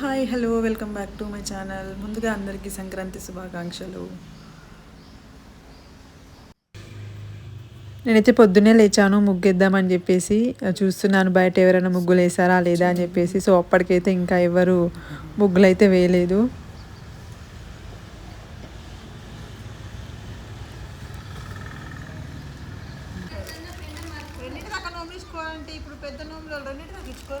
Hi hello welcome back to my channel ముందుగా అందరికీ సంక్రాంతి శుభాకాంక్షలు. నేనైతే పొద్దున్నే లేచాను ముగ్గేద్దామని చెప్పేసి చూస్తున్నాను బయట ఎవరైనా ముగ్గులు వేసారా లేదా అని చెప్పేసి సో అప్పటికైతే ఇంకా ఎవరు ముగ్గులు అయితే వేయలేదు ఇప్పుడు పెద్ద నోములు రెండింటి ఇచ్చుకో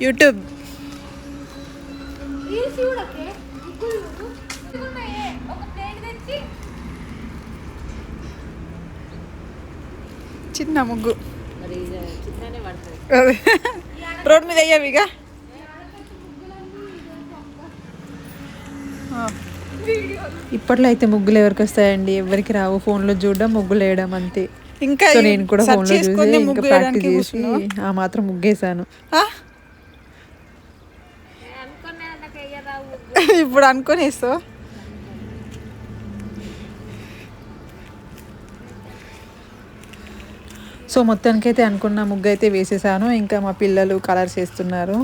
యూట్యూబ్. చిన్న ముగ్గు. రోడ్ మీద అయ్యావి ఇక. ఇప్పట్లో అయితే ముగ్గులు ఎవరికి వస్తాయండి? ఎవరికి రావు? ఫోన్లో చూడడం ముగ్గులు వేయడం అంతే. ఇంకా నేను కూడా ఫోన్లో చూసి ఇంకా ప్రాక్టీస్ చేసి? ఆ మాత్రం ముగ్గేసాను ఆ? అనుకునే నాకు అయ్యరావు ఇప్పుడు అనుకొని వేస్తావు? సో మొత్తానికైతే అనుకున్న ముగ్గు అయితే వేసేసాను. ఇంకా మా పిల్లలు కలర్స్ వేస్తున్నారు.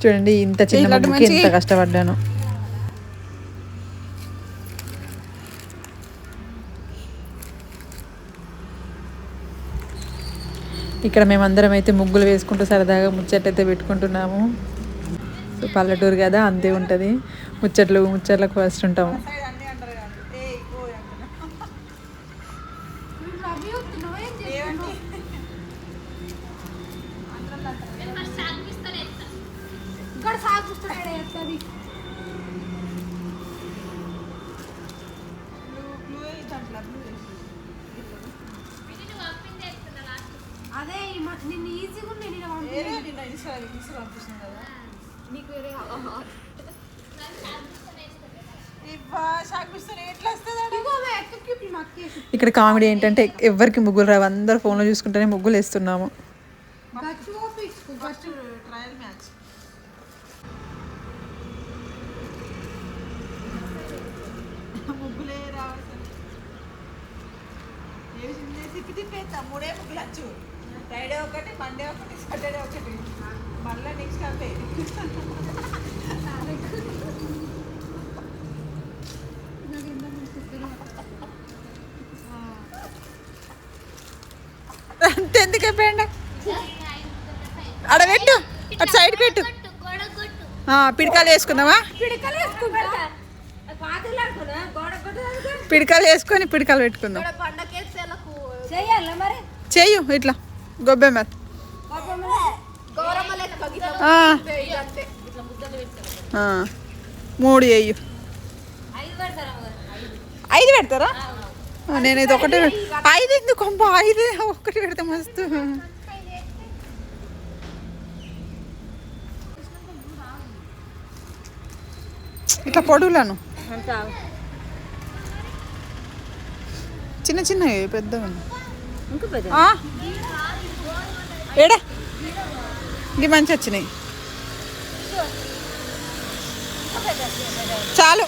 చూడండి ఇంత చిన్న ముగ్గుకి ఎంత కష్టపడ్డాను. ఇక్కడ మేమందరం అయితే ముగ్గులు వేసుకుంటూ సరదాగా ముచ్చట్లయితే పెట్టుకుంటున్నాము. సో పల్లెటూరు కదా అంతే ఉంటుంది. ముచ్చట్లు ముచ్చట్లకు ఫస్ట్ ఉంటాము. అదే నిన్ను ఈజీగా ఉంది నేను పంపించాను నీకు ఇక్కడ కామెడీ ఏంటంటే ఎవరికి ముగ్గులు రావు అందరు ఫోన్లో చూసుకుంటేనే ముగ్గులు వేస్తున్నాము. తిప్పి మూడే ముగ్గులు వచ్చు ఫ్రైడే ఒకటి మండే ఒకటి సాటర్డే ఒకటి. మళ్ళీ నెక్స్ట్ అంతే అంతే ఎందుకే పేండ ఆడ పెట్టు అటు సైడ్ పెట్టు. ఆ, పిడికాలు వేసుకుందామా? పిడకలు వేసుకొని పిడికాలు పెట్టుకుందాం. మరి? చెయ్యు ఇట్లా. అంతే. ఆ. మూడు చెయ్యు ఐదు పెడతారా ఐదు పెడతారా? ఆ, నేను ఇది ఒకటి ఐదు ఎందుకు అమ్మా ఐదు ఒకటి పెడితే మస్తు. ఇట్లా పొడుగులను చిన్న చిన్న పెద్దగా ఆ? ఏడా? ఇవి మంచి వచ్చినాయి. చాలు.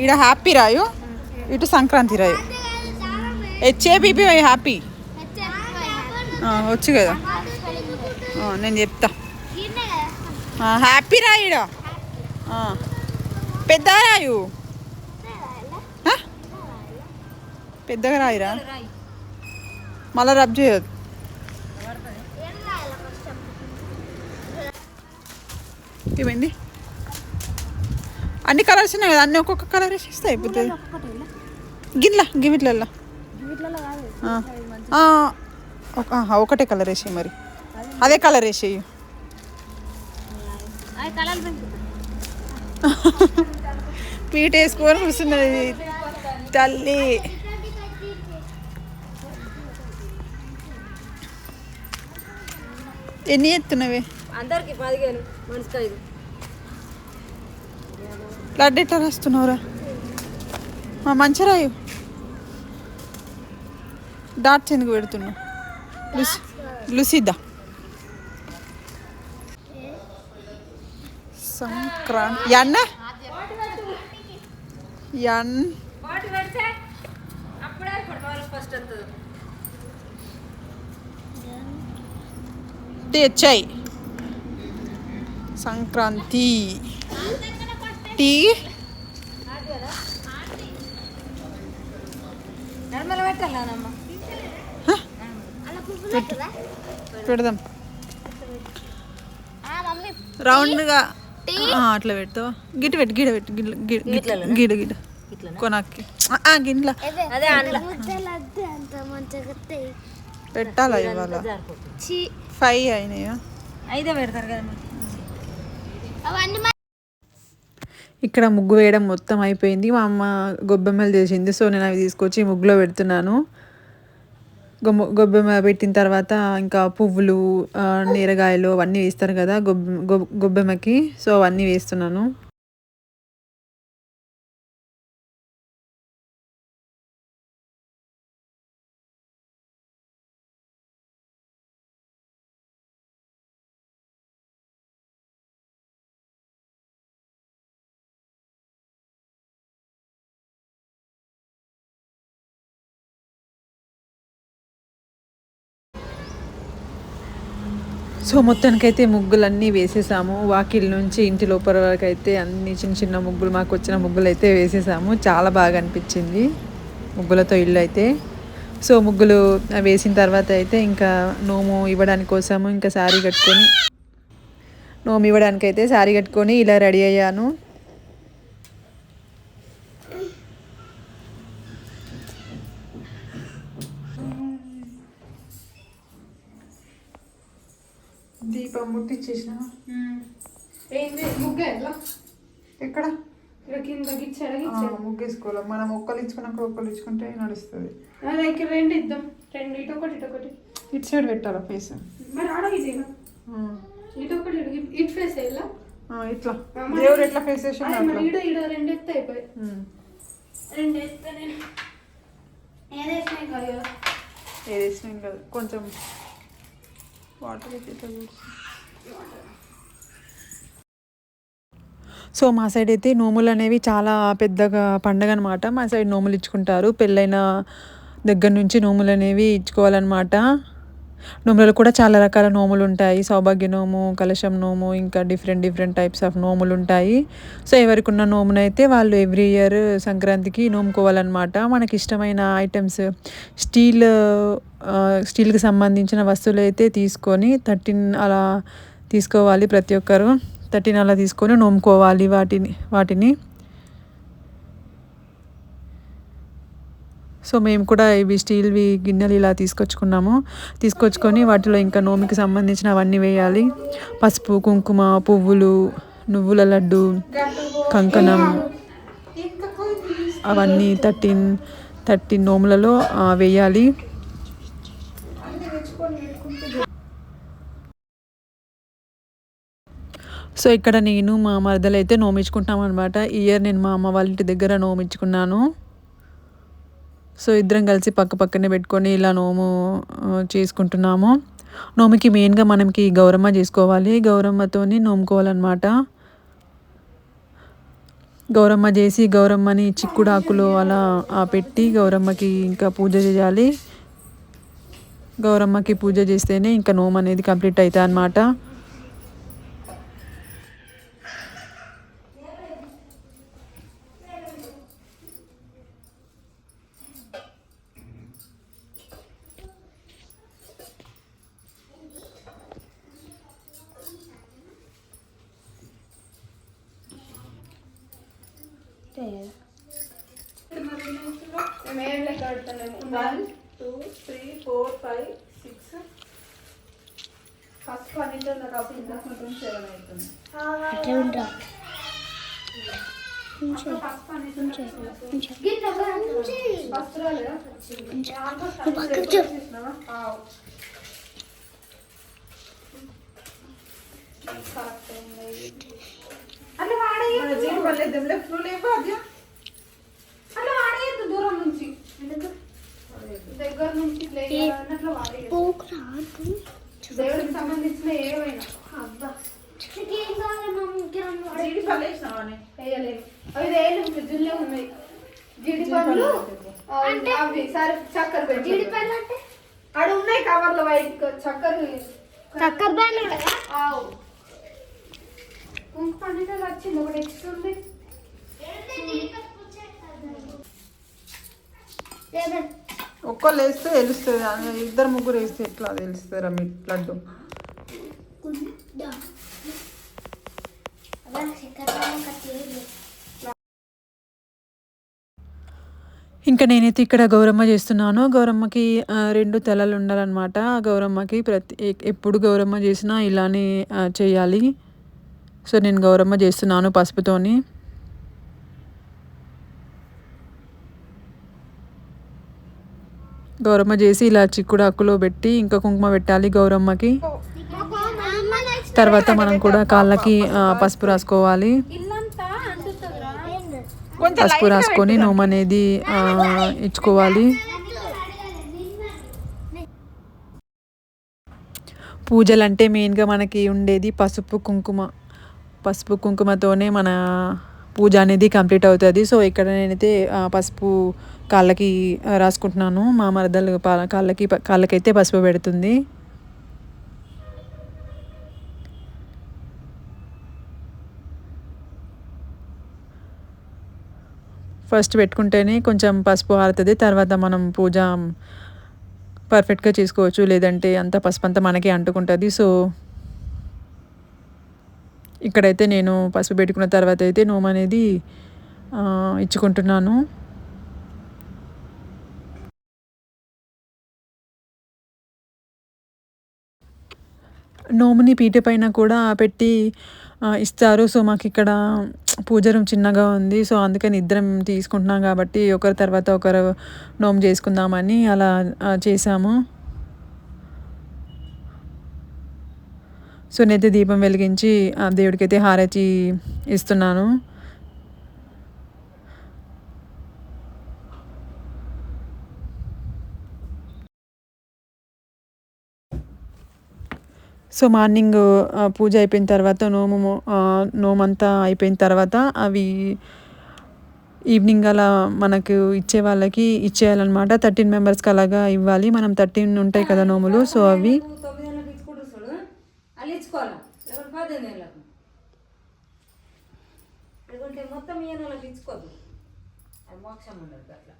ఈడ హ్యాపీ రాయు. ఇటు సంక్రాంతి రాయు. హెచ్ఏబిపి హ్యాపీ వచ్చు కదా. నేను చెప్తా. హ్యాపీ రాయుడ పెద్ద రాయు. పెద్దగా రాయిరా? మళ్ళా రబ్ చేయదు ఏమైంది? అన్ని కలర్స్ ఉన్నాయి కదా అన్ని ఒక్కొక్క కలర్ వేసేస్తాయి అయిపోతుంది గిట్లా గివిట్లల్లో ఒకటే కలర్ వేసేయి మరి. అదే కలర్ వేసేయి. పీట వేసుకోవాలి చూస్తున్నది తల్లి. ఎన్ని ఎత్తున్నవి? అందరికి పదిహేను మనసు లడ్డు ఎట్లా రాస్తున్నావురా? మా మంచి రాయు. డాట్స్ ఎందుకు పెడుతున్నావు? లుసి లుసిద్దా? సంక్రాంతి అన్న ఎన్ తెచ్చాయి. సంక్రాంతి. టీ నిర్మల పెట్టాలమ్మా పెడదాం. రౌండ్గా. ఆ, అట్లా పెడతావా? గిట పెట్టు గిడ పెట్టు గిడ గిడ గిడ అదే అందులో పెట్టాలా ఇవాళ? ఫైవ్ అయినాయా? ఐదే పెడతారు కదా ఇక్కడ ముగ్గు వేయడం మొత్తం అయిపోయింది. మా అమ్మ గొబ్బెమ్మలు చేసింది. సో నేను అవి తీసుకొచ్చి ముగ్గులో పెడుతున్నాను. గొమ్మ గొబ్బెమ్మ పెట్టిన తర్వాత ఇంకా పువ్వులు నీరగాయలు అవన్నీ వేస్తారు కదా గొబ్బె గొబ్బెమ్మకి. సో అవన్నీ వేస్తున్నాను. సో మొత్తానికైతే ముగ్గులన్నీ వేసేసాము. వాకిల్ నుంచి ఇంటి లోపల వరకు అయితే అన్ని చిన్న చిన్న ముగ్గులు మాకు వచ్చిన ముగ్గులు అయితే వేసేసాము. చాలా బాగా అనిపించింది ముగ్గులతో ఇల్లు అయితే. సో ముగ్గులు వేసిన తర్వాత అయితే ఇంకా నోము ఇవ్వడానికి కోసము ఇంకా శారీ కట్టుకొని నోము ఇవ్వడానికి అయితే శారీ కట్టుకొని ఇలా రెడీ అయ్యాను. దీపం ముట్టించేసిన ఏంది? ముగ్గు ఎట్లా? ఎక్కడ? ఇక్కడ కింద ముగ్గేసుకోవాలి. మనం ఒక్కలు ఇచ్చుకున్నాక ఒక్కలు ఇచ్చుకుంటే నడుస్తుంది. ఇక్కడ రెండు ఇద్దాం. రెండు ఇటు ఒకటి ఇటు ఒకటి. ఇటు సైడ్ పెట్టాలా ఫేస్? మరి ఆడ ఇదేనా ఇటు ఒకటి ఇటు ఫేస్ వేయాలా ఇట్లా. దేవుడు ఎట్లా ఫేస్ చేసి అదే మరి ఈడ ఈడ రెండు ఎత్తే అయిపోయి రెండు ఎత్తే నేను ఏదేసినాయి కదా ఏది వేసినాం కదా కొంచెం వాటర్ అయితే సో మా సైడ్ అయితే నోములు అనేవి చాలా పెద్దగా పండగ అనమాట మా సైడ్ నోములు ఇచ్చుకుంటారు. పెళ్ళైన దగ్గర నుంచి నోములు అనేవి ఇచ్చుకోవాలన్నమాట. నోములలో కూడా చాలా రకాల నోములు ఉంటాయి. సౌభాగ్య నోము కలశం నోము ఇంకా డిఫరెంట్ డిఫరెంట్ టైప్స్ ఆఫ్ నోములు ఉంటాయి. సో ఎవరికి ఉన్న నోమునైతే వాళ్ళు ఎవ్రీ ఇయర్ సంక్రాంతికి నోముకోవాలన్నమాట. మనకి ఇష్టమైన ఐటమ్స్ స్టీల్ స్టీల్కి సంబంధించిన వస్తువులు అయితే తీసుకొని థర్టీన్ అలా తీసుకోవాలి ప్రతి ఒక్కరు. థర్టీన్ అలా తీసుకొని నోముకోవాలి వాటిని వాటిని. సో మేము కూడా ఇవి స్టీల్వి గిన్నెలు ఇలా తీసుకొచ్చుకున్నాము. తీసుకొచ్చుకొని వాటిలో ఇంకా నోమికి సంబంధించిన అవన్నీ వేయాలి. పసుపు కుంకుమ పువ్వులు నువ్వుల లడ్డు కంకణం అవన్నీ థర్టీన్ థర్టీన్ నోములలో వేయాలి. సో ఇక్కడ నేను మా మరదలు అయితే నోమించుకుంటాం అనమాట ఇయర్ నేను మా అమ్మ వాళ్ళ ఇంటి దగ్గర నోమించుకున్నాను. సో ఇద్దరం కలిసి పక్క పక్కనే పెట్టుకొని ఇలా నోము చేసుకుంటున్నాము. నోముకి మెయిన్గా మనకి గౌరమ్మ చేసుకోవాలి. గౌరమ్మతోని నోముకోవాలన్నమాట. గౌరమ్మ చేసి గౌరమ్మని చిక్కుడాకులు అలా పెట్టి గౌరమ్మకి ఇంకా పూజ చేయాలి. గౌరమ్మకి పూజ చేస్తేనే ఇంకా నోము అనేది కంప్లీట్ అవుతుంది అనమాట మేము లెక్క పెడతాము one two three four five six first పన్నెండు కాబట్టి ఇంకా మొత్తం సెవెన్ అవుతుంది ఫస్ట్ రాలేదా కరెక్ట్ అట్లా జీడిపల్లి వేద్దాం లెఫ్ట్ లేవు అది అట్లా వాడేయద్దు దూరం నుంచి. దగ్గర నుంచి అట్లా వాడేయద్దు. దేవుడికి సంబంధించిన ఏవైనా. అబ్బా. జీడిపల్లి వేసినావా అని? వేయలేదు. అవి వేయలేదు ఫ్రిడ్జ్లో ఉన్నాయి. జీడిపండ్లు ఆ, అవి సరే చక్కెర పెట్టి జీడిపండ్లు అంటే? ఆడ ఉన్నాయి కవర్లో వైట్ చక్కెర చక్కర బ్యాండ్ కూడా ఆవు కుంకు పండితే వచ్చింది ఒకటి ఎక్స్ట్రా ఉంది. ఒక్కళ్ళు వేస్తే తెలుస్తుంది అది ఇద్దరు ముగ్గురు వేస్తే ఎట్లా తెలుస్తుంది మీ లడ్డు? ఇంకా నేనైతే ఇక్కడ గౌరమ్మ చేస్తున్నాను. గౌరమ్మకి రెండు తలలు ఉండాలన్నమాట. గౌరమ్మకి ప్రతి ఎప్పుడు గౌరమ్మ చేసినా ఇలానే చేయాలి. సో నేను గౌరమ్మ చేస్తున్నాను పసుపుతోని. గౌరమ్మ చేసి ఇలా చిక్కుడు అక్కులో పెట్టి ఇంకా కుంకుమ పెట్టాలి గౌరమ్మకి. తర్వాత మనం కూడా కాళ్ళకి పసుపు రాసుకోవాలి. పసుపు రాసుకొని నోము అనేది ఇచ్చుకోవాలి. పూజలు అంటే మెయిన్గా మనకి ఉండేది పసుపు కుంకుమ. పసుపు కుంకుమతోనే మన పూజ అనేది కంప్లీట్ అవుతుంది. సో ఇక్కడ నేనైతే పసుపు కాళ్ళకి రాసుకుంటున్నాను. మా మరదలు కాళ్ళకి కాళ్ళకైతే పసుపు పెడుతుంది. ఫస్ట్ పెట్టుకుంటేనే కొంచెం పసుపు ఆరుతుంది. తర్వాత మనం పూజ పర్ఫెక్ట్గా చేసుకోవచ్చు. లేదంటే అంత పసుపు అంతా మనకి అంటుకుంటుంది. సో ఇక్కడైతే నేను పసుపు పెట్టుకున్న తర్వాత అయితే నోము అనేది ఇచ్చుకుంటున్నాను. నోముని పీట పైన కూడా పెట్టి ఇస్తారు. సో మాకు ఇక్కడ పూజ రూమ్ చిన్నగా ఉంది. సో అందుకని ఇద్దరం తీసుకుంటున్నాం కాబట్టి ఒకరి తర్వాత ఒకరు నోము చేసుకుందామని అలా చేసాము సో నేనైతే దీపం వెలిగించి ఆ దేవుడికైతే హారతి ఇస్తున్నాను. సో మార్నింగ్ పూజ అయిపోయిన తర్వాత నోము నోమంతా అయిపోయిన తర్వాత అవి ఈవినింగ్ అలా మనకు ఇచ్చే వాళ్ళకి ఇచ్చేయాలన్నమాట. థర్టీన్ మెంబర్స్కి అలాగా ఇవ్వాలి. మనం థర్టీన్ ఉంటాయి కదా నోములు. సో అవి తొమ్మిది నెలలకు ఇచ్చుకుంటూ చూడు వాళ్ళు ఇచ్చుకోవాలి లేకుంటే పద్దెనిమిది నెలలకు లేకుంటే మొత్తం ఈ నెలలకు ఇచ్చుకోదు. అది మోక్షం ఉండదు అట్లా.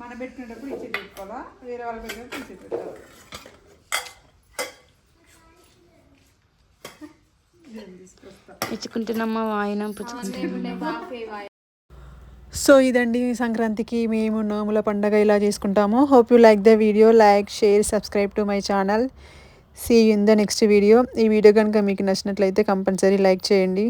మన పెట్టినప్పుడు ఇచ్చి పెట్టుకోవాలా వేరే వాళ్ళు పెట్టినప్పుడు ఇచ్చి పెట్టాలి ఇచ్చుకుంటున్నమ్మా వాయినం. పుచ్చుకుంటున్నాం సో ఇదండి సంక్రాంతికి మేము నోముల పండగ ఇలా చేసుకుంటాము. Hope you like the video like share subscribe to my channel see in the next video ఈ వీడియో కనుక మీకు నచ్చినట్లయితే కంపల్సరీ లైక్ చేయండి.